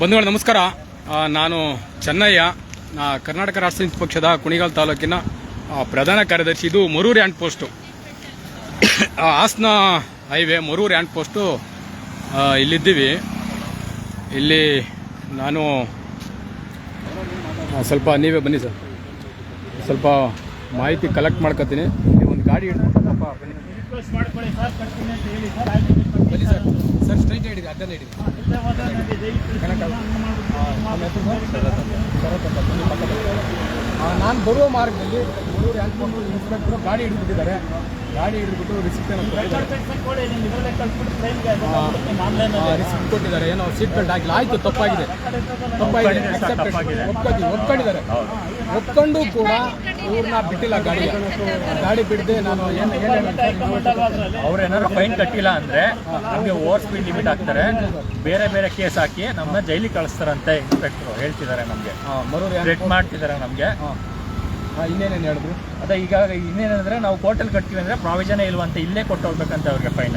ಬಂಧುಗಳು, ನಮಸ್ಕಾರ. ನಾನು ಚೆನ್ನಯ್ಯ. ಕರ್ನಾಟಕ ರಾಷ್ಟ್ರ ಪಕ್ಷದ ಕುಣಿಗಾಲ್ ತಾಲೂಕಿನ ಪ್ರಧಾನ ಕಾರ್ಯದರ್ಶಿ. ಇದು Maruru hand post. Hassan highway Maruru hand post ಇಲ್ಲಿದ್ದೀವಿ. ಇಲ್ಲಿ ನಾನು ಸ್ವಲ್ಪ ನೀವೇ ಬನ್ನಿ ಸರ್. ಸ್ವಲ್ಪ ಮಾಹಿತಿ ಕಲೆಕ್ಟ್ ಮಾಡ್ಕೊತೀನಿ. ಒಂದು ಗಾಡಿ ಹಿಡ್ಕೊಂಡು ಮಾಡ್ಕೊಳ್ಳಿ ಸರ್ ಕಟ್ತೀನಿ ಅಂತ ಹೇಳಿ ಸರ್ ಆಯ್ತು ಬನ್ನಿ ಸರ್. ಸರ್. ಸ್ಟ್ರೈಟ್ ಹಿಡಿದೆ ಹಿಡಿದೆ ನಾನು ಬರುವ ಮಾರ್ಗದಲ್ಲಿ ಮೂರು ಇನ್ಸ್ಪೆಕ್ಟರ್ ಗಾಡಿ ಹಿಡಿದುಬಿಟ್ಟಿದ್ದಾರೆ. ಗಾಡಿ ಹಿಡಿದ್ಬಿಟ್ಟು ರಿಸಿಪ್ಟ್. ರಿಸಿಪ್ಟ್ ಕೊಟ್ಟಿದ್ದಾರೆ. ಏನೋ ಸೀಟ್ ಬೆಲ್ಟ್ ಆಗಿಲ್ಲ ಆಯ್ತು ತಪ್ಪಾಗಿದೆ. ತಪ್ಪಾಗಿದೆ. ಒಪ್ಕೊಂಡಿದ್ದಾರೆ ಒಪ್ಕೊಂಡು ಕೂಡ ಇವ್ರನ್ನ ಬಿಟ್ಟಿಲ್ಲ ಗಾಡಿ. ಗಾಡಿ ಬಿಡದೆ ನಾನು ಏನು? ಅವ್ರು ಏನಾದ್ರು ಫೈನ್ ಕಟ್ಟಿಲ್ಲ ಅಂದ್ರೆ ನಮಗೆ ಓವರ್ ಸ್ಪೀಡ್ ಲಿಮಿಟ್ ಹಾಕ್ತಾರೆ. ಬೇರೆ ಬೇರೆ ಕೇಸ್ ಹಾಕಿ ನಮ್ಮನ್ನ ಜೈಲಿ ಕಳಿಸ್ತಾರಂತೆ ಇನ್ಸ್ಪೆಕ್ಟರ್ ಹೇಳ್ತಿದ್ದಾರೆ ನಮಗೆ. ಮರು ಮಾಡ್ತಿದ್ದಾರೆ ನಮಗೆ. ಇನ್ನೇನೇನು ಹೇಳಿದ್ರು? ಅದೇ ಈಗ ಇನ್ನೇನಂದ್ರೆ ನಾವು ಕೋರ್ಟಲ್ಲಿ ಕಟ್ತೀವಿ ಅಂದ್ರೆ ಪ್ರಾವಿಷನ್ ಇಲ್ವಂತ ಇಲ್ಲೇ ಕೊಟ್ಟು ಹೋಗ್ಬೇಕಂತ ಅವ್ರಿಗೆ ಫೈನ್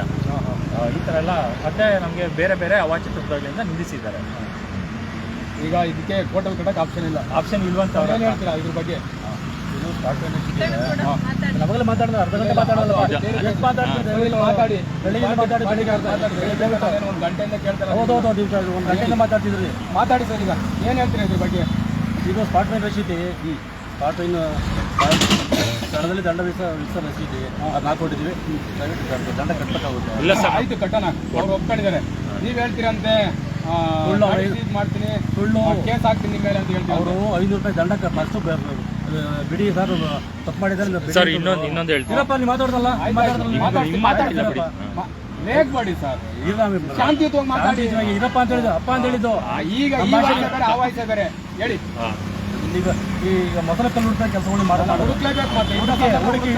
ಈ ತರ ಎಲ್ಲ ಮತ್ತೆ ನಮಗೆ ಬೇರೆ ಬೇರೆ ಅವಾಚ್ಯಗಳಿಂದ ನಿಲ್ಲಿಸಿದ್ದಾರೆ ಈಗ ಇದಕ್ಕೆ ಕೋರ್ಟಲ್ಲಿ ಕಟ್ಟಕ್ಕೆ ಆಪ್ಷನ್ ಇಲ್ಲ. ಆಪ್ಷನ್ ಇಲ್ವಂತ ಅವ್ರು ಹೇಳ್ತೀರಾ ಇದ್ರ ಬಗ್ಗೆ? ನಮಗೆಲ್ಲ ಮಾತಾಡಿದ್ರೆ ಅರ್ಧ ಗಂಟೆ ಮಾತಾಡೋಲ್ಲ ಮಾತಾಡಿ. ಬೆಳಿಗ್ಗೆ ಮಾತಾಡಿ ಬೆಳಿಗ್ಗೆ ಒಂದು ಗಂಟೆಯಿಂದ ಕೇಳ್ತಾರೆ. ಹೌದೌದು ಒಂದು ಗಂಟೆಯಿಂದ ಮಾತಾಡ್ತಿದ್ರಿ. ಮಾತಾಡಿ ಸರ್ ಈಗ. ಏನು ಹೇಳ್ತೀರಾ ಇದ್ರ ಬಗ್ಗೆ? ಇದು ಸ್ಪಾಟ್ ಫೈನ್ ರಸೀತಿ ಸ್ಪಾಟ್ ಮೈನ್ ಸ್ಥಳದಲ್ಲಿ ದಂಡ ವಿಸ ವಿಸ ರಸೀತಿ ಅದು ಹಾಕೊಂಡಿದ್ದೀವಿ ದಯವಿಟ್ಟು ದಂಡ- ಕಟ್ಟಬೇಕಾಗುತ್ತೆ ಇಲ್ಲ ಸರ್. ಆಯ್ತು ಕಟ್ಟೋಣ. ಅವ್ರು ಒಪ್ಕೊಂಡಿದ್ದಾರೆ. ನೀವು ಹೇಳ್ತೀರಂತೆ ಸುಳ್ಳು ಮಾಡ್ತೀನಿ. ಸುಳ್ಳು. ಕೇಸ್ ಹಾಕ್ತೀನಿ ನಿಮ್ಮ ಮೇಲೆ ಅಂತ ಹೇಳ್ತೀವಿ ಅವರು ಐನೂರು ರೂಪಾಯಿ ದಂಡ ಫಸ್ಟು ಬಿಡಿ ಸರ್ ತಪ್ಪು ಮಾಡಿದ್ರೆ ಸರ್ ಇನ್ನೊಂದು ಇನ್ನೊಂದು ಹೇಳ್ತೀನಿ. ಇರಪ್ಪ ನೀವು ಮಾತಾಡ್ದಲ್ಲ ಮಾತಾಡಿಲ್ಲ ಬಿಡಿ. ಲೇಟ್ ಮಾಡಿ ಸರ್. ಶಾಂತಿಯುತವಾಗಿ ಮಾತಾಡಿ. ಇರಪ್ಪ ಅಂತ ಹೇಳಿದ್ರು ಅಪ್ಪ ಅಂತ ಹೇಳಿದ್ದು. ಈಗ ಈ ವಾಯ್ಸ್ ಬೇರೆ ಆ ವಾಯ್ಸ್ ಬೇರೆ ಹೇಳಿ. ಈಗ ಈಗ ಮೊದಲ ಕಲ್ಲುಡ್ತಾ ಕೆಲಸಗಳು ಹುಡುಕಿ ಹುಡುಕಿ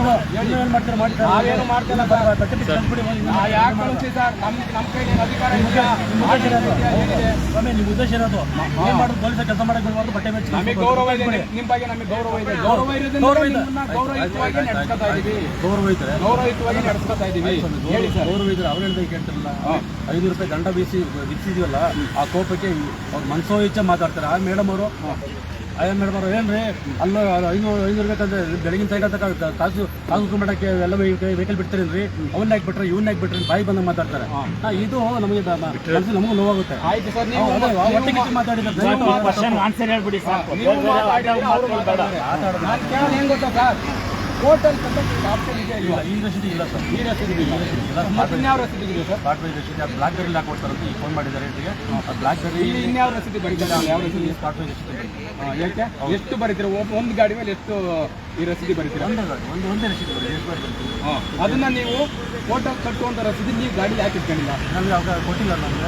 ಏನು ಮಾಡ್ತಾರೆ ಮಾಡಿ ನಾವೇನು ಮಾಡ್ತಿಲ್ಲ ಸರ್. ನಾ ಯಾಕೆ ಕಳಿಸಿ ಸರ್? ನಮ್ ನಮ್ ಕೈಲಿ ಅಧಿಕಾರ ಇಲ್ಲ ಆಡಳಿತ ಇದೆಯಾ, ಏನಿದೆ? ಸ್ವಾಮಿ ನಿಮ್ಮ ಉದ್ದೇಶ ಇರೋದು. ಏನ್ ಮಾಡೋದು? ಪೊಲೀಸ್ ಕೆಲಸ ಮಾಡಕ್ಕೆ ಬಟ್ಟೆ ಬೆಚ್ಚ ನಮಗೆ ಗೌರವ ಇದೆ. ಬಗ್ಗೆ ನಮಗೆ ಗೌರವ ಇದೆ. ಗೌರವ ಗೌರವಯುತವಾಗಿ ನಡೆಸ್ಕೊತಾ ಇದೀವಿ ಗೌರವ ಐತೆ ಗೌರವಯುತವಾಗಿ ನಡೆಸ್ಕೊತಾ ಇದೀವಿ ಹೇಳಿ ಸರ್. ಗೌರವ ಇದ್ರೆ ಅವ್ರು ಹೇಳ್ದೆ ಕೇಳ್ತಿರಲ್ಲ. ಐನೂರು ರೂಪಾಯಿ ದಂಡ ಬೀಸಿ ಬಿಚ್ಚಿದೀವಲ್ಲ ಆ ಕೋಪಕ್ಕೆ ಅವ್ರು ಮನ್ಸೋ ಇಚ್ಛೆ ಮಾತಾಡ್ತಾರೆ. ಆ ಮೇಡಮ್ ಅವರು ಆ ಮೇಡಮ್ ಅವರು ಏನ್ರಿ? ಅಲ್ಲ ಐನೂರು ಐನೂರು ಬೇಕಂದ್ರೆ ಬೆಳಗಿನ ಸೈಡ್ ಅಂತ ಕಾಸು ಕಾಸು ಮಾಡಕ್ಕೆ ಎಲ್ಲ ವೆಹಿಕಲ್ ಬಿಡ್ತಾರೇನ್ರಿ? ಅವನ್ನ ಹಾಕಿ ಬಿಟ್ರೆ ಇವನ್ನ ಹಾಕ್ಬಿಟ್ರೆ ಬಾಯಿ ಬಂದ ಮಾತಾಡ್ತಾರೆ. ಇದು ನಮಗೆ ನಮಗೂ ನೋವಾಗುತ್ತೆ. ಆಯ್ತು ಸರ್ ನೀವು ಮಾತಾಡಿದ್ರೆ ಆನ್ಸರ್ ಹೇಳ್ಬಿಡಿ ಸಾಕು. ಆಪ್ಷನ್ ಇದೆ ಇಲ್ಲ. ಈ ರಸೀದಿ ಇಲ್ಲ ಸರ್. ಈ ರಸೀದಿ ಇಲ್ಲ ಮತ್ತೆ ಇನ್ಯಾವ ರಸೀದಿ ಇದೆ ಸರ್? ರಸೀದಿ ಅದು ಬ್ಲಾಕ್ ಬೇರಿ ಹಾಕೊಡ್ತಾರಂತ ಈಗ ಫೋನ್ ಮಾಡಿದ್ದಾರೆ ರೇಟಿಗೆ ಅದು ಬ್ಲಾಕ್ ಬೇರಿ ಇಲ್ಲಿ ಇನ್ಯಾವ ರಸೀದಿ ಬರೀತಾರೆ ಯಾವ ರಸೀದಿ ರಸೀದಿ ಯಾಕೆ? ಎಷ್ಟು ಬರೀತೀರ? ಒಂದು ಗಾಡಿ ಮೇಲೆ ಎಷ್ಟು ಈ ರಸೀದಿ ಬರೀತೀರ? ಒಂದೇ ಗಾಡಿ ಒಂದು ಒಂದೇ ರಸೀದಿ ಬರೀ ಎಷ್ಟು ಬಾರಿ ಅದನ್ನ ನೀವು ಫೋಟೋ ಕಟ್ಟುವಂತ ರಸೀದಿ ನೀವು ಗಾಡಿ ಯಾಕೆ ಇಟ್ಕೊಂಡಿಲ್ಲ ನಮಗೆ ಅವಾಗ ಕೊಟ್ಟಿಲ್ಲ ನಮ್ಗೆ.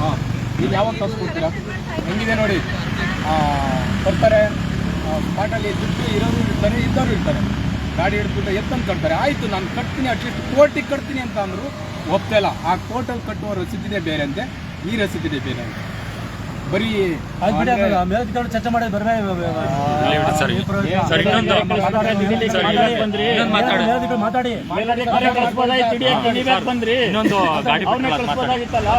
ಹಾಂ ಈಗ ಯಾವಾಗ ಕಳ್ಸ್ಕೊಡ್ತೀರಾ ಹೆಂಗಿದೆ ನೋಡಿ. ಬರ್ತಾರೆ ಸ್ಪಾಟಲ್ಲಿ ದುಡ್ಡು ಇರೋರು ಇರ್ತಾರೆ ಇದ್ದವರು ಇರ್ತಾರೆ. ಗಾಡಿ ಹಿಡ್ಕೊಂಡು ಎತ್ತಂದು ಕಟ್ತಾರೆ ಆಯಿತು, ನಾನು ಕಟ್ತೀನಿ ಅಟ್ಲೀಸ್ಟ್ ಕೋರ್ಟಿಗೆ ಕಟ್ತೀನಿ ಅಂತ ಅಂದರು ಒಪ್ಪಲ್ಲ ಆ ಕೋರ್ಟಲ್ಲಿ ಕಟ್ಟುವ ರಸೀದಿನೇ ಬೇರೆ ಅಂತೆ. ಈ ರಸೀದಿನೇ ಬೇರೆ ಅಂತೆ. ಬರೀ ಮೇಲಧಿಕಾರಿ ಚರ್ಚೆ ಮಾಡಿ ಬರ್ಬೇ ಸರ್, ಸರ್, ಇನ್ನೊಂದು- ಸರ್, ಇನ್ನೊಂದು ಮಾತಾಡಿ. ಬಂದ್ರಿ. ಇನ್ನೊಂದು ಗಾಡಿ ಅವ್ರನ್ನೇ ಮಾತಾಡಿ ಕಳ್ಸ್ಬೋದಾಗಿತ್ತಲ್ಲ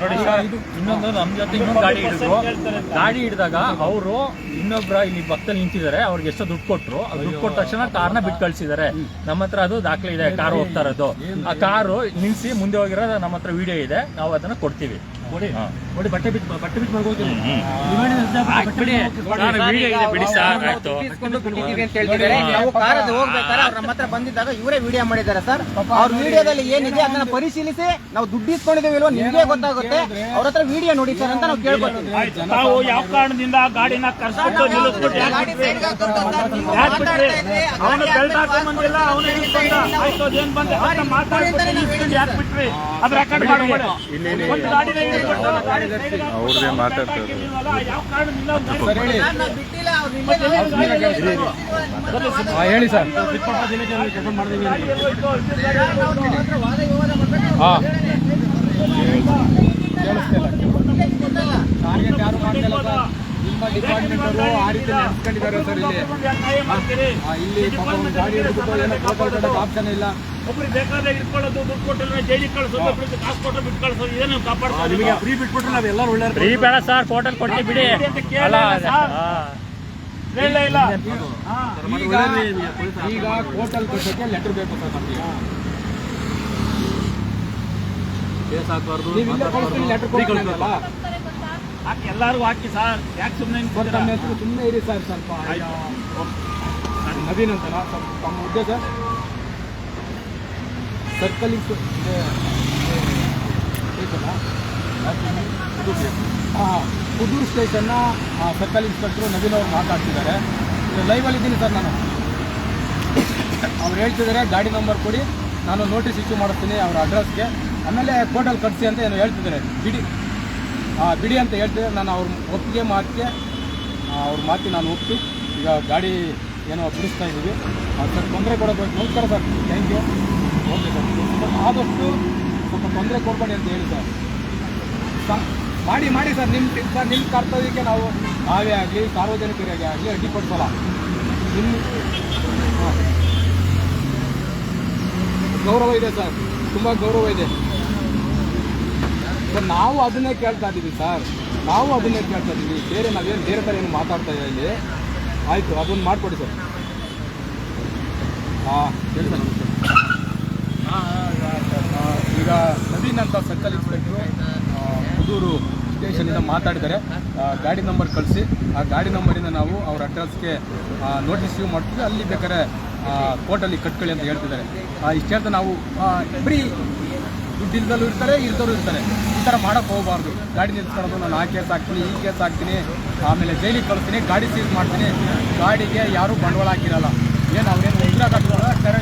ನೋಡಿ ಸರ್ ಇನ್ನೊಂದು ನಮ್ಮ ಜೊತೆ ಇನ್ನೊಂದು ಗಾಡಿ ಹಿಡಿದ್ರು ಗಾಡಿ ಹಿಡಿದಾಗ ಅವರು ಇನ್ನೊಬ್ರ ಇಲ್ಲಿ ಪಕ್ಕದಲ್ಲಿ ನಿಂತಿದ್ದಾರೆ ಅವ್ರಿಗೆ ಎಷ್ಟೋ ದುಡ್ಡು ಕೊಟ್ಟರು ದುಡ್ಡು ಕೊಟ್ಟ ತಕ್ಷಣ ಕಾರ್ನ ಬಿಟ್ಟು ಕಳ್ಸಿದ್ದಾರೆ. ನಮ್ಮ ಹತ್ರ ಅದು ದಾಖಲೆ ಇದೆ ಕಾರ್ ಹೋಗ್ತಾ ಇರೋದು. ಆ ಕಾರು ನಿಲ್ಸಿ ಮುಂದೆ ಹೋಗಿರೋ ನಮ್ಮ ಹತ್ರ ವಿಡಿಯೋ ಇದೆ ನಾವು ಅದನ್ನ ಕೊಡ್ತೀವಿ. ನೋಡಿ ಬಟ್ಟೆ ಬಿಟ್ಟು ಬಟ್ಟೆ ಬಿಟ್ಟು ಬಿಡಿ ಸರ್ ಆಯ್ತು. ನಾವು ಹೋಗ್ಬೇಕಾದ್ರೆ ಅವ್ರ ಹತ್ರ ಬಂದಿದ್ದಾಗ ಇವರೇ ವಿಡಿಯೋ ಮಾಡಿದ್ದಾರೆ ಸರ್. ಅವ್ರ ವಿಡಿಯೋದಲ್ಲಿ ಏನಿದೆ ಅದನ್ನ ಪರಿಶೀಲಿಸಿ ನಾವು ದುಡ್ಡು ಇಸ್ಕೊಂಡಿದ್ದೇವೆ ನಿಮಗೆ ನಿಮ್ಗೆ ಗೊತ್ತಾಗುತ್ತೆ. ಅವ್ರ ಹತ್ರ ವಿಡಿಯೋ ನೋಡಿ ಸರ್ ಅಂತ ನಾವು ಕೇಳ್ಕೊತೀವಿ. ನಾವು ಯಾವ ಕಾರಣದಿಂದ ಆ ಗಾಡಿನ ಕರ್ಸ್ಬಿಟ್ಟು ನಿಲ್ಲಿಸ್ಬಿಟ್ಟು ಯಾಕ್ ಬಿಟ್ರಿ? ಅವನು ಬೆಲ್ಟ್ ಬಂದಿಲ್ಲ ಅವನು ಇಟ್ಕೊಂಡ ಆಯ್ತು ಅದೇನ್ ಬಂದೆ? ಅಂತ ಮಾತಾಡ್ಬಿಟ್ಟು ನಿಲ್ಸ್ಕೊಂಡು ಯಾಕ್ ಬಿಟ್ರಿ? ಅದ್ ರೆಕಾರ್ಡ್ ಮಾಡ್ಬೇಡಿ ಒಂದು ಗಾಡಿನ ಗಾಡಿ ಅವ್ರದೇ ಮಾತಾಡ್ತಾರೆ. ಹೇಳಿ. ಬಿಟ್ಟಿಲ್ಲ ಅವ್ರು ಇಲ್ಲೇ ಹಾಂ ಹೇಳಿ ಸರ್. ಹಾಂ ಕೇಳಿಸ್ತಿಲ್ಲ. ಟಾರ್ಗೆಟ್ ಯಾರು ಮಾಡ್ತಿಲ್ಲ ಸರ್? ನಿಮ್ಮ ಡಿಪಾರ್ಟ್ಮೆಂಟ್ ಅವರು ಆ ರೀತಿ ನಡೆಸ್ಕೊಂಡಿದ್ದಾರೆ ಸರ್ ಇಲ್ಲಿ. ಆ, ಇಲ್ಲಿ ಪಾಪ ಒಂದು ಗಾಡಿ ಹಿಡಿದ್ಬಿಟ್ಟು ಏನೋ ಫೋಟೋ ಕಟ್ಟಕ್ಕೆ ಆಪ್ಷನ್ ಇಲ್ಲ. ಬೇಕಾದ್ರೆ ಇಟ್ಕೊಳ್ಳೋದು ದುಡ್ಡು ಕೊಟ್ಟಿಲ್ಲ ಜೈಲಿಗೆ ಕಳ್ಸೋದು ಒಬ್ರಿಗೆ ಕಾಸು ಕೊಟ್ಟು ಬಿಟ್ಟು ಕಳ್ಸೋದು ಏನು ನಿಮಗೆ ಫ್ರೀ ಬಿಟ್ಬಿಟ್ರೆ ನಾವೆಲ್ಲರೂ ಒಳ್ಳೆ ಫ್ರೀ ಬೇಡ ಸರ್ ಹೋಟೆಲ್ ಕೊಡ್ತೀವಿ ಬಿಡಿ. ಅಂತ ಕೇಳಲ್ಲ. ಇಲ್ಲ ಈಗ ಈಗ ಹೋಟೆಲ್ ಕಟ್ಟಕ್ಕೆ ಲೆಟರ್ ಬೇಕು ಸರ್ ನಮಗೆ. ಕೇಸ್ ಹಾಕಬಾರ್ದು ನೀವು ಲೆಟರ್ ಕೊಡ್ತೀನಲ್ಲ ಹಾಕಿ ಎಲ್ಲರೂ ಹಾಕಿ ಸರ್. ಯಾಕೆ ಸುಮ್ಮನೆ ಸುಮ್ಮನೆ ಇರಿ ಸರ್ ಸ್ವಲ್ಪ. ನವೀನ್ ಅಂತ ತಮ್ಮ ಸರ್. ಸರ್ಕಲ್ ಹಾಂ ಪುದೂರು ಸ್ಟೇಷನ್ನ ಸರ್ಕಲ್ ಇನ್ಸ್ಪೆಕ್ಟ್ರು ನವೀನ್ ಅವರು ಮಾತಾಡ್ತಿದ್ದಾರೆ. ಲೈವಲ್ಲಿ ಇದ್ದೀನಿ ಸರ್ ನಾನು. ಅವ್ರು ಹೇಳ್ತಿದ್ದಾರೆ ಗಾಡಿ ನಂಬರ್ ಕೊಡಿ. ನಾನು ನೋಟಿಸ್ ಇಶ್ಯೂ ಮಾಡಿಸ್ತೀನಿ ಅವ್ರ ಅಡ್ರೆಸ್ಗೆ ಆಮೇಲೆ ಕೋರ್ಟಲ್ಲಿ ಕಟ್ಸಿ ಅಂತ ಏನು ಹೇಳ್ತಿದ್ದಾರೆ. ಬಿಡಿ. ಬಿಡಿ ಅಂತ ಹೇಳ್ತಿದ್ದಾರೆ ನಾನು ಅವ್ರ ಒಪ್ಪಿಗೆ ಮಾತಿಗೆ ಅವ್ರ ಮಾತಿ ನಾನು ಒಪ್ಪಿ, ಈಗ ಗಾಡಿ ಏನೋ ಬಿಡಿಸ್ತಾ ಇದ್ದೀವಿ. ಸರ್, ತೊಂದರೆ ಕೊಡಬೇಕು ನಮಸ್ಕಾರ sir. Thank you okay sir. ಸ್ವಲ್ಪ ಆದಷ್ಟು ಸ್ವಲ್ಪ ತೊಂದರೆ ಕೊಡಬೇಡಿ ಅಂತ ಹೇಳಿ ಸರ್. ಮಾಡಿ ಮಾಡಿ ಸರ್. ನಿಮ್ಮ ಸರ್ ನಿಮ್ಮ ಕರ್ತವ್ಯಕ್ಕೆ ನಾವು ನಾವೇ ಆಗಲಿ, ಸಾರ್ವಜನಿಕರಿಗೆ ಆಗಲಿ ಅಡ್ಡಿಪಡಿಸಲ್ಲ ನಿಮ್ಮ ಹಾಂ. ಗೌರವ ಇದೆ ಸರ್. ತುಂಬ ಗೌರವ ಇದೆ. ಸರ್ ನಾವು ಅದನ್ನೇ ಕೇಳ್ತಾ ಇದ್ದೀವಿ ಸರ್. ನಾವು ಅದನ್ನೇ ಕೇಳ್ತಾ ಇದ್ದೀವಿ ಬೇರೆ ನಾವೇನು ಬೇರೆ ಥರ ಏನು ಮಾತಾಡ್ತಾ ಇಲ್ಲ ಇಲ್ಲಿ. ಆಯಿತು ಅದನ್ನು ಮಾಡಿಕೊಡಿ ಸರ್. ಹಾಂ ಹೇಳಿ ಸರ್ ಈಗ ನವೀನ್ ಅಂತ ಸರ್ಕಲ್ ಇನ್ಸ್ಪೆಕ್ಟ್ರು ಪುದೂರು ಸ್ಟೇಷನಿಂದ ಮಾತಾಡಿದ್ದಾರೆ. ಆ, ಗಾಡಿ ನಂಬರ್ ಕಳಿಸಿ. ಆ ಗಾಡಿ ನಂಬರಿಂದ ನಾವು ಅವ್ರ ಅಡ್ರೆಸ್ಗೆ ನೋಟಿಸ್ ಯೂ ಮಾಡ್ತೀವಿ. ಅಲ್ಲಿ ಬೇಕಾದ್ರೆ ಕೋರ್ಟಲ್ಲಿ ಕಟ್ಕೊಳ್ಳಿ ಅಂತ ಹೇಳ್ತಿದ್ದಾರೆ. ಇಷ್ಟು ಹೇಳ್ತಾ ನಾವು ಬರೀ ಇಲ್ದಲ್ಲೂ ಇರ್ತಾರೆ ಇಲ್ದವರು ಇರ್ತಾರೆ. ಈ ಥರ ಮಾಡೋಕ್ಕೆ ಹೋಗಬಾರ್ದು. ಗಾಡಿ ನಿಲ್ಸ್ಕೊಳೋದು ನಾನು ಆ ಕೇಸ್ ಹಾಕ್ತೀನಿ ಈ ಕೇಸ್ ಹಾಕ್ತೀನಿ ಆಮೇಲೆ ಜೈಲಿಗೆ ಕಳಿಸ್ತೀನಿ ಗಾಡಿ ಸೀಸ್ ಮಾಡ್ತೀನಿ. ಗಾಡಿಗೆ ಯಾರೂ ಬಂಡವಾಳ ಹಾಕಿರಲ್ಲ. ಏನು ಅವ್ರೇನು ಉಗ್ರ ಕರೆ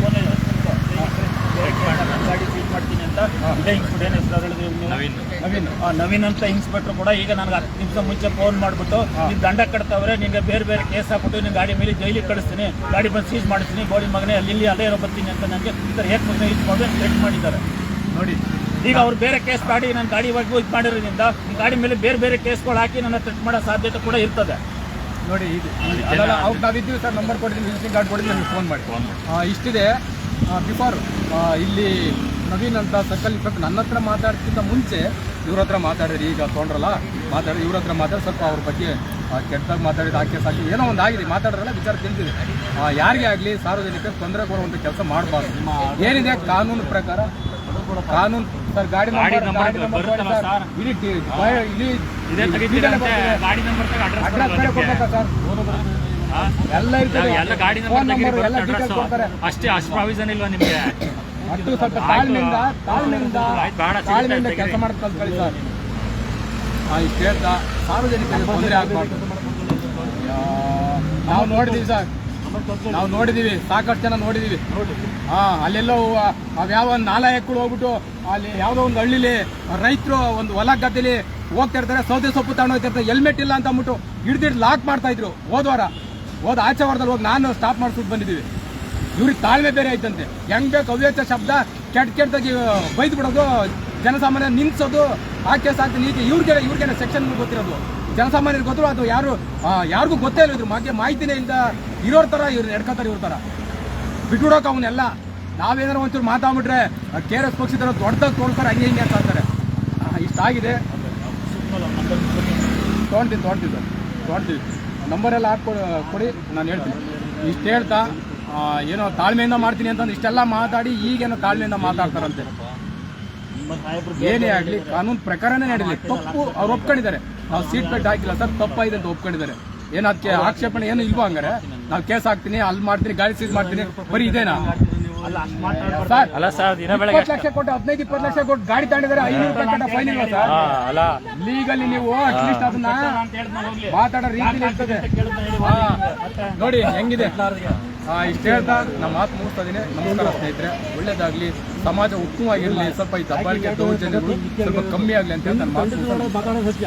ಗಾಡಿ ಸೀಸ್ ಮಾಡ್ತೀನಿ ಅಂತ ಇದೇ ಏನು ಹೆಸರು ಹೇಳಿದ್ರು ನೀವು? ನವೀನ್. ಆ, ನವೀನ್ ಅಂತ ಇನ್ಸ್ಪೆಕ್ಟರ್ ಕೂಡ ಈಗ ನನಗೆ ಹತ್ತು ನಿಮಿಷ ಮುಂಚೆ ಫೋನ್ ಮಾಡಿಬಿಟ್ಟು ನೀವು ದಂಡ ಕಟ್ತವ್ರೆ ನಿಮಗೆ ಬೇರೆ ಬೇರೆ ಕೇಸ್ ಹಾಕ್ಬಿಟ್ಟು ನಿನ್ನ ಗಾಡಿ ಮೇಲೆ ಜೈಲಿಗೆ ಕಳಿಸ್ತೀನಿ ಗಾಡಿ ಬಂದು ಸೀಸ್ ಮಾಡ್ತೀನಿ ಗೋಡಿ ಮಗನೇ ಅಲ್ಲಿ ಅಲ್ಲೇ ಅದೇ ಇರೋ ಬರ್ತೀನಿ ಅಂತ ನನಗೆ ಈ ಥರ ಏಕ್ ಮುಂದೆ ಥ್ರೆಟ್ ಮಾಡಿದ್ದಾರೆ. ನೋಡಿ ಈಗ ಅವ್ರು ಬೇರೆ ಕೇಸ್ ಮಾಡಿ ನನ್ನ ಗಾಡಿ ಬಗ್ಗೆ ಇದು ಮಾಡಿರೋದ್ರಿಂದ ಗಾಡಿ ಮೇಲೆ ಬೇರೆ ಬೇರೆ ಕೇಸ್ಗಳು ಹಾಕಿ ನನ್ನ ಥ್ರೆಟ್ ಮಾಡೋ ಸಾಧ್ಯತೆ ಕೂಡ ಇರ್ತದೆ. ನೋಡಿ ಇದು ಅದಲ್ಲ ಅವ್ರು ನಾವಿದ್ದೀವಿ ಸರ್ ನಂಬರ್ ಕೊಡ್ತೀನಿ ವಿಸಿಟಿಂಗ್ ಕಾರ್ಡ್ ನಮಗೆ ಫೋನ್ ಮಾಡಿ. ಆ, ಇಷ್ಟಿದೆ. ಬಿಫೋರ್ ಇಲ್ಲಿ ನವೀನ್ ಅಂತ ಸರ್ಕಲ್ ಇನ್ಸ್ಪೆಕ್ಟರ್ ನನ್ನ ಹತ್ರ ಮಾತಾಡ್ತಿದ್ದ ಮುಂಚೆ ಇವ್ರ ಹತ್ರ ಮಾತಾಡಿದ್ರಿ. ಈಗ ತೊಗೊಂಡ್ರಲ್ಲ ಮಾತಾಡಿ ಇವ್ರ ಹತ್ರ ಮಾತಾಡಿ ಸ್ವಲ್ಪ ಅವ್ರ ಬಗ್ಗೆ ಕೆಟ್ಟದಾಗಿ ಮಾತಾಡಿದ ಕೇಸ್ ಹಾಕಿ ಏನೋ ಒಂದು ಆಗಿದೆ ಮಾತಾಡಿದ್ರಲ್ಲ ವಿಚಾರ ತಿಳಿದಿದೆ ಯಾರಿಗೆ ಆಗಲಿ ಸಾರ್ವಜನಿಕರಿಗೆ ತೊಂದರೆ ಕೊಡುವಂಥ ಕೆಲಸ ಮಾಡಬಾರ್ದು. ಏನಿದೆ? ಕಾನೂನು ಪ್ರಕಾರ ಕಾನೂನು ಸರ್ ಗಾಡಿ ನಂಬರ್ ಸರ್? ಇಲ್ಲಿ ಇಲ್ಲಿ ಗಾಡಿ ನಂಬರ್ ಅಡ್ರೆಸ್ ಕೊಡ್ಬೇಕಾ ಸರ್? ಎಲ್ಲ ಇರ್ತದೆ. ಎಲ್ಲ ಗಾಡಿ ನಂಬರ್ ಎಲ್ಲ ಡೀಟೇಲ್ಸ್ ಕೊಡ್ತಾರೆ. ಅಷ್ಟೇ ಅಷ್ಟು ಪ್ರಾವಿಷನ್ ಇಲ್ವಾ ನಿಮಗೆ? ಅಷ್ಟು ಸ್ವಲ್ಪ ತಾಳ್ಮೆಯಿಂದ ತಾಳ್ಮೆಯಿಂದ ತಾಳ್ಮೆಯಿಂದ ಕೆಲಸ ಮಾಡಿ ಕಲ್ತ್ಕೊಳ್ಳಿ ಸರ್. ಆಯ್ತು ಕೇಳ್ತಾ ಸಾರ್ವಜನಿಕರಿಗೆ ತೊಂದರೆ ಆಗಬಾರ್ದು. ನಾವು ನೋಡಿದೀವಿ ಸರ್. ನಾವು ನೋಡಿದೀವಿ ಸಾಕಷ್ಟು ಜನ ನೋಡಿದೀವಿ. ಹಾ ಅಲ್ಲೆಲ್ಲೋ ಅವ್- ಅವ್ಯಾವ ಒಂದು ನಾಲಾಯಕ್ಕಳು ಹೋಗ್ಬಿಟ್ಟು ಅಲ್ಲಿ ಯಾವುದೋ ಒಂದು ಹಳ್ಳಿಲಿ ರೈತರು ಒಂದು ಹೊಲ ಗದ್ದೆಲಿ ಹೋಗ್ತಾ ಇರ್ತಾರೆ, ಸೌದೆ ಸೊಪ್ಪು ತಗೊಂಡು ಹೆಲ್ಮೆಟ್ ಇಲ್ಲ ಅಂತ ಅಂದ್ಬಿಟ್ಟು ಹಿಡ್ದಿಟ್ಟು ಲಾಕ್ ಮಾಡ್ತಾ ಇದ್ರು. ಹೋದ್ವಾರ ಹೋದ ಆಚೆ ವಾರದಲ್ಲಿ ಹೋಗಿ ನಾನು ಸ್ಟಾಪ್ ಮಾಡಿಸ್ಬಿಟ್ಟು ಬಂದಿದ್ದೀವಿ. ಇವ್ರಿಗೆ ತಾಳ್ಮೆ ಬೇರೆ ಆಯ್ತಂತೆ ಹೆಂಗ್ ಬೇಕು ಶಬ್ದ ಕೆಟ್ಟ ಕೆಟ್ಟದಾಗಿ ಬೈದು ಬಿಡೋದು ಜನಸಾಮಾನ್ಯ ನಿಲ್ಸೋದು ಆ ಕೇಸ್ ಆಗ್ತೀನಿ ಈಗ ಇವ್ರಿಗೆ ಇವ್ರಿಗೆ ಸೆಕ್ಷನ್ ಗೊತ್ತಿರೋದು. ಜನಸಾಮಾನ್ಯರಿಗೆ ಗೊತ್ತಿರೋ ಅದು ಯಾರು ಯಾರಿಗೂ ಗೊತ್ತೇ ಇಲ್ಲ ಇದ್ರು ಬಗ್ಗೆ ಮಾಹಿತಿನೇ ಇಲ್ದ ಇರೋರ್ ಥರ ಇವ್ರು ನಡ್ಕೋತಾರೆ ಇವ್ರ ಥರ ಬಿಟ್ಬಿಡೋಕೆ ಅವನ್ನೆಲ್ಲ ನಾವೇನಾರು ಒಂಚೂರು ಮಾತಾಡ್ಬಿಟ್ರೆ ಕೆ ಆರ್ ಎಸ್ ಪಕ್ಷದವರು ದೊಡ್ಡದಾಗಿ ತೋರಿಸ್ತಾರೆ ಹಂಗೆ ಹಿಂಗೆ ಅಂತ ಅಂತಾರೆ. ಇಷ್ಟ ಇಷ್ಟಾಗಿದೆ. ತೊಗೊಂತೀನಿ ತೊಗೊಂತೀವಿ ಸರ್. ತೊಗೊಂತೀವಿ ನಂಬರೆಲ್ಲ ಹಾಕಿ ಕೊಡಿ, ನಾನು ಹೇಳ್ತೀನಿ. ಇಷ್ಟು ಹೇಳ್ತಾ ಏನೋ ತಾಳ್ಮೆಯಿಂದ ಮಾಡ್ತೀನಿ ಅಂತಂದು ಇಷ್ಟೆಲ್ಲ ಮಾತಾಡಿ ಈಗೇನೋ ತಾಳ್ಮೆಯಿಂದ ಮಾತಾಡ್ತಾರಂತೆ. ಏನೇ ಆಗಲಿ, ಕಾನೂನು ಪ್ರಕಾರನೇ ನಡೀಲಿ. ತಪ್ಪು ಅವ್ರು ಒಪ್ಕೊಂಡಿದ್ದಾರೆ. ನಾವು ಸೀಟ್ ಬೆಲ್ಟ್ ಹಾಕಿಲ್ಲ ಸರ್, ತಪ್ಪಾಗಿದೆ ಅಂತ ಒಪ್ಕೊಂಡಿದ್ದಾರೆ. ಏನು ಅದಕ್ಕೆ ಆಕ್ಷೇಪಣೆ ಏನು ಇಲ್ವೋ ಹಂಗಾರೆ. ನಾವು ಕೇಸ್ ಹಾಕ್ತೀನಿ, ಅಲ್ಲಿ ಮಾಡ್ತೀನಿ ಗಾಡಿ ಸೀಸ್ ಮಾಡ್ತೀನಿ. ಬರೀ ಇದೇನಾ? ಅಲ್ಲ ಸರ್ ಅಲ್ಲ ಸರ್ ದಿನ ಬೆಳಗ್ಗೆ ಲಕ್ಷ ಕೊಟ್ಟು ಹದಿನೈದು ಇಪ್ಪತ್ತು ಲಕ್ಷ ಕೊಟ್ಟು ಗಾಡಿ ತಗೊಂಡಿದ್ದಾರೆ ಐನೂರು ರೂಪಾಯಿ ಕಟ್ಟ ಫೈನ್ ಇಲ್ವಾ ಸರ್? ಅಲ್ಲ. ಲೀಗಲಿ ನೀವು ಅಟ್ಲೀಸ್ಟ್ ಅದನ್ನ ಅಂತ ಹೇಳಿದ್ನ ಹೋಗ್ಲಿ. ಮಾತಾಡೋ ರೀತಿ ಇರ್ತದೆ. ನೋಡಿ ಹೆಂಗಿದೆ? ಆ, ಇಷ್ಟು ಹೇಳ್ತಾ ನಮ್ಮ ಮಾತು ಮುಗಿಸ್ತಾ ಇದೀನಿ. ನಮಸ್ಕಾರ ಸ್ನೇಹಿತರೆ. ಒಳ್ಳೇದಾಗ್ಲಿ. ಸಮಾಜ ಉತ್ತಮವಾಗಿರ್ಲಿ ಸ್ವಲ್ಪ ಈ ದಬ್ಬಾಳಿಕೆ ದೌರ್ಜನ್ಯಗಳು ಸ್ವಲ್ಪ ಕಮ್ಮಿ ಆಗ್ಲಿ ಅಂತ ಹೇಳಿ ನಾನು ಮಾತಾಡೋ ಸತ್ಯ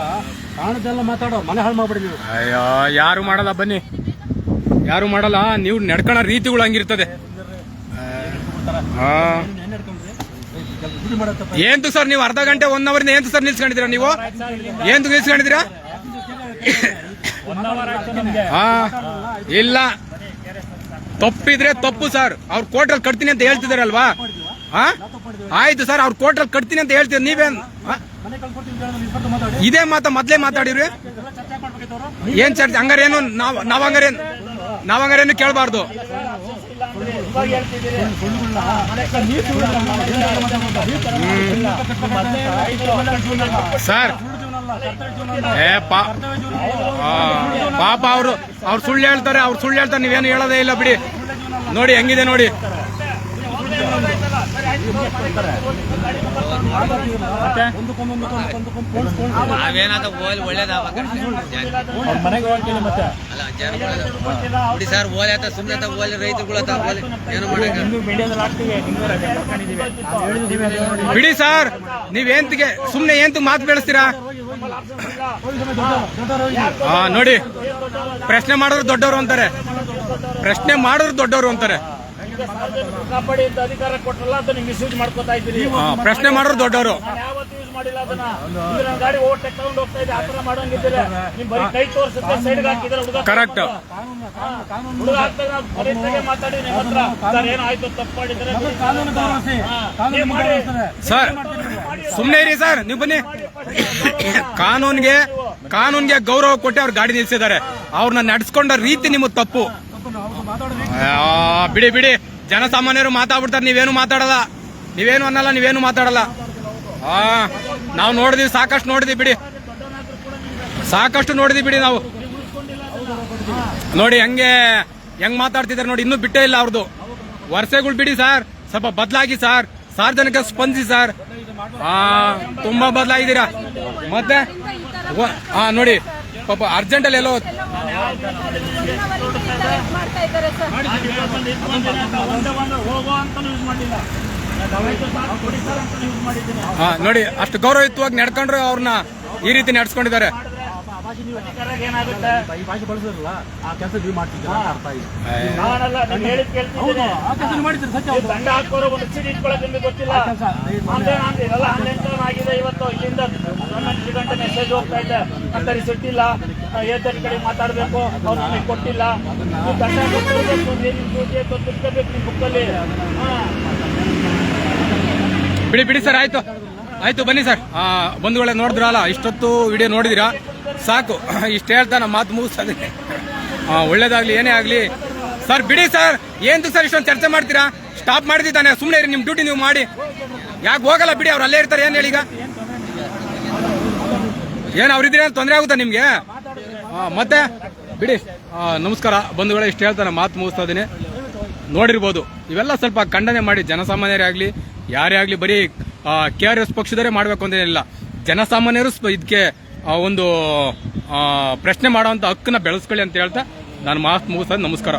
ಕಾಣದೆಲ್ಲ ಮಾತಾಡೋ ಮನೆ ಹಾಳು ಮಾಡ್ಬಿಡಿ ನೀವು. ಅಯ್ಯೋ ಯಾರು ಮಾಡಲ್ಲ ಬನ್ನಿ. ಯಾರು ಮಾಡಲ್ಲ? ನೀವು ನಡ್ಕೊಳ್ಳೋ ರೀತಿಗಳು ಹಂಗಿರ್ತದೆ. ಹಾ. ಏಂತು ಸರ್ ನೀವು ಅರ್ಧ ಗಂಟೆ ಒನ್ ಅವರ್ ಏನ್ ಸರ್ ನಿಲ್ಸ್ಕೊಂಡಿದ್ದೀರಾ ನೀವು? ಏನ್ ನಿಲ್ಸ್ಕೊಂಡಿದ್ದೀರಾ? ಹಾ ಇಲ್ಲ. ತಪ್ಪಿದ್ರೆ ತಪ್ಪು ಸರ್. ಅವ್ರ ಕೋರ್ಟಲ್ಲಿ ಕಟ್ತೀನಿ ಅಂತ ಹೇಳ್ತಿದಾರಲ್ವಾ? ಹಾ? ಆಯ್ತು ಸರ್ ಅವ್ರ ಕೋರ್ಟಲ್ಲಿ ಕಟ್ತೀನಿ ಅಂತ ಹೇಳ್ತೀರ ನೀವೇನ್ ಇದೇ ಮಾತ ಮೊದ್ಲೇ ಮಾತಾಡಿರಿ ಏನ್ ಚರ್ಚೆ? ಹಂಗಾರೇನು ನಾವ್ ನಾವ್ ಹಂಗಾರೇನು ನಾವ್ ಹಂಗಾರೇನು ಕೇಳಬಾರ್ದು ಇವಾಗ ಹೇಳ್ತಿದ್ದೀರಿ ನೀವು ಸುಳ್ಳು ಸರ್ ಪಾಪ ಅವರು ಅವ್ರು ಸುಳ್ಳು ಹೇಳ್ತಾರೆ ಅವ್ರು ಸುಳ್ಳು ಹೇಳ್ತಾರೆ ನೀವೇನು ಹೇಳೋದೇ ಇಲ್ಲ ಬಿಡಿ ನೋಡಿ ಹೆಂಗಿದೆ ನೋಡಿ ಸರ್ ಆತ ಸುಮ್ಮನೆ ಆತ ರೈತರುಗಳು ಆತ ಏನು ಮಾಡಕ್ಕೆ ಬಿಡಿ ಸರ್ ನೀವೇಂತಿಗೆ ಸುಮ್ಮನೆ ಏಂತಿಗೆ ಮಾತು ಬೆಳೆಸ್ತೀರಾ ಹಾ ನೋಡಿ ಪ್ರಶ್ನೆ ಮಾಡೋರು ದೊಡ್ಡವರು ಅಂತಾರೆ. ಪ್ರಶ್ನೆ ಮಾಡೋರು ದೊಡ್ಡವರು ಅಂತಾರೆ. ಕಾಪಾಡಿ ಅಂತ ಅಧಿಕಾರ ಕೊಟ್ಟರಲ್ಲ ಅದನ್ನ ಮಿಸ್ಯೂಸ್ ಮಾಡ್ಕೊತಾ ಇದ್ದೀರಿ. ಪ್ರಶ್ನೆ ಮಾಡೋರು ದೊಡ್ಡವರು. ನಾನು ಯಾವತ್ತೂ ಯೂಸ್ ಮಾಡಿಲ್ಲ ಅದನ್ನ. ಇದು ನನ್ನ ಗಾಡಿ ಓವರ್ಟೇಕ್ ತಗೊಂಡು ಹೋಗ್ತಾ ಇದೆ ಆತರ ಮಾಡೋಂಗಿದ್ದಿಲ್ಲ. ನಿಮ್ ಬರೀ ಕೈ ತೋರಿಸುತ್ತೆ ಸೈಡ್ ಹಾಕಿದ್ರೆ ಹುಡುಗ ಕರೆಕ್ಟ್ ಹುಡುಗ ಆಗ್ತದೆ ನಾವು ಬರೀತಾಗೆ ಮಾತಾಡಿ ನಿಮ್ಮ ಹತ್ರ. ಸರ್ ಏನಾಯ್ತು ತಪ್ಪು ಮಾಡಿದ್ರೆ ಸರ್ ಸುಮ್ಮನೆ ಇರಿ ಸರ್ ನೀವು ಬನ್ನಿ. ಕಾನೂನ್ಗೆ ಕಾನೂನ್ಗೆ ಗೌರವ ಕೊಟ್ಟೆ ಅವ್ರು ಗಾಡಿ ನಿಲ್ಸಿದ್ದಾರೆ. ಅವ್ರನ್ನ ನಡ್ಸ್ಕೊಂಡ ರೀತಿ ನಿಮ್ಗೆ ತಪ್ಪು. ಬಿಡಿ ಬಿಡಿ. ಜನಸಾಮಾನ್ಯರು ಮಾತಾಡ್ಬಿಡ್ತಾರೆ, ನೀವೇನು ಮಾತಾಡಲ್ಲ. ನೀವೇನು ಅನ್ನಲ್ಲ, ನೀವೇನು ಮಾತಾಡಲ್ಲ. ಹಾ ನಾವು ನೋಡಿದೀವಿ, ಸಾಕಷ್ಟು ನೋಡಿದೀವಿ ಬಿಡಿ. ಸಾಕಷ್ಟು ನೋಡಿದೀವಿ ಬಿಡಿ ನಾವು. ನೋಡಿ, ಹೆಂಗೆ ಹೆಂಗ್ ಮಾತಾಡ್ತಿದ್ದಾರೆ ನೋಡಿ, ಇನ್ನೂ ಬಿಟ್ಟೇ ಇಲ್ಲ ಅವ್ರದ್ದು ವರ್ಷಗಳು ಬಿಡಿ ಸರ್, ಸ್ವಲ್ಪ ಬದಲಾಗಿ ಸರ್, ಸಾರ್ವಜನಿಕ ಸ್ಪಂದಿಸಿ ಸರ್. ಆ, ತುಂಬಾ ಬದಲಾಗಿದ್ದೀರಾ. ಮತ್ತೆ ಹಾ ನೋಡಿ ಪಾಪ ಅರ್ಜೆಂಟಲ್ಲಿ ಎಲ್ಲೋ ನೋಡಿ ಅಷ್ಟು ಗೌರವಯುತವಾಗಿ ನಡ್ಕೊಂಡ್ರೆ ಅವ್ರನ್ನ ಈ ರೀತಿ ನಡ್ಸ್ಕೊಂಡಿದ್ದಾರೆ. ಏನಾಗುತ್ತೆ? ಈ ಭಾಷೆ ಬಳಸಿರಲ್ಲ ಆ ಕೆಲಸ ನೀವು ಮಾಡ್ತಿದ್ದೀರಾ ಅಂತ ಅರ್ಥ ಇದೆ ನಾನಲ್ಲ ನಾನು ಹೇಳಿದ್ ಕೇಳ್ತಿದ್ದೀನಿ. ಆ ಕೆಲಸ ನೀವು ಮಾಡಿದ್ದೀರಿ? ಸತ್ಯ ನೀವು ದಂಡ ಹಾಕೋರು ಒಂದು ಸಿಡಿ ಇಟ್ಕೊಳ್ಳೋದು ನಿಮಗೆ ಗೊತ್ತಿಲ್ಲ. ಕೆಲಸ ಆನ್ಲೈನ್ ಆನ್ಲೈನ್ ಎಲ್ಲ ಆನ್ಲೈನ್ ಟರ್ನ್ ಆಗಿದೆ ಇವತ್ತು ಇಲ್ಲಿಂದ. ಗಂಟೆ ಮೆಸೇಜ್ ಹೋಗ್ತಾ ಇದೆ. ಅಂತರಿ ಸಿಟ್ಟಿಲ್ಲ. ಇಲ್ಲ ಕಡೆ ಮಾತಾಡಬೇಕು. ಅವ್ರು ನಮಗೆ ಕೊಟ್ಟಿಲ್ಲ. ನೀವು ದಂಡ ಡ್ಯೂಟಿ ನಿಮ್ಮ ಬುಕ್ಕಲ್ಲಿ. ಹಾಂ. ಬಿಡಿ ಬಿಡಿ ಸರ್ ಆಯ್ತು. ಆಯ್ತು ಬನ್ನಿ ಸರ್. ಆ ಬಂಧುಗಳೇ ನೋಡಿದ್ರಲ್ಲ ಇಷ್ಟೊತ್ತು ವಿಡಿಯೋ ನೋಡಿದಿರಾ? ಸಾಕು. ಇಷ್ಟು ಹೇಳ್ತಾ ನಮ್ಮ ಮಾತು ಮುಗಿಸ್ತದೆ. ಒಳ್ಳೇದಾಗ್ಲಿ, ಏನೇ ಆಗಲಿ. ಸರ್, ಬಿಡಿ ಸರ್. ಏನು ಸರ್ ಇಷ್ಟೊಂದು ಚರ್ಚೆ ಮಾಡ್ತೀರಾ? ಸ್ಟಾಪ್ ಮಾಡ್ತಿದ್ದಾನೆ. ಸುಮ್ಮನೆ ಇರಿ ನಿಮ್ಮ ಡ್ಯೂಟಿ ನೀವು ಮಾಡಿ. ಯಾಕೆ ಹೋಗಲ್ಲ ಬಿಡಿ, ಅವ್ರು ಅಲ್ಲೇ ಇರ್ತಾರೆ. ಏನು ಹೇಳಿ ಈಗ? ಏನು ಅವ್ರಿದ್ರೆ ತೊಂದರೆ ಆಗುತ್ತಾ ನಿಮಗೆ? ಮತ್ತೆ? ಬಿಡಿ. ನಮಸ್ಕಾರ. ಬಂಧುಗಳೇ, ಇಷ್ಟು ಹೇಳ್ತಾನೆ ಮಾತು ಮುಗಿಸ್ತಾ ಇದೀನಿ ನೋಡಿರ್ಬೋದು. ಇವೆಲ್ಲ ಸ್ವಲ್ಪ ಖಂಡನೆ ಮಾಡಿ. ಜನಸಾಮಾನ್ಯರೇ ಆಗಲಿ, ಯಾರೇ ಆಗಲಿ, ಬರೀ ಕೆ ಆರ್ ಎಸ್ ಪಕ್ಷದವರೇ ಮಾಡಬೇಕು ಅಂತೇನಿಲ್ಲ ಜನಸಾಮಾನ್ಯರು ಇದಕ್ಕೆ ಒಂದು ಆ, ಪ್ರಶ್ನೆ ಮಾಡುವಂತ ಹಕ್ಕನ್ನ ಬೆಳೆಸ್ಕೊಳ್ಳಿ ಅಂತ ಹೇಳ್ತಾ ನಾನು ಮಾತು ಮುಗಿಸ್ತಾ ನಮಸ್ಕಾರ.